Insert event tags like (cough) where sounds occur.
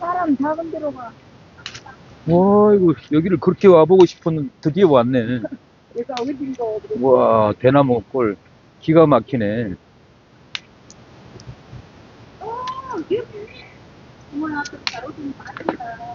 사람 작은 데로 가. 어이구, 여기를 그렇게 와보고 싶었는데 드디어 왔네. (laughs) 얘가 어딘가. 와, 대나무 꼴. 기가 막히네. 어, 여기. 어머나, 또 가로등 많다.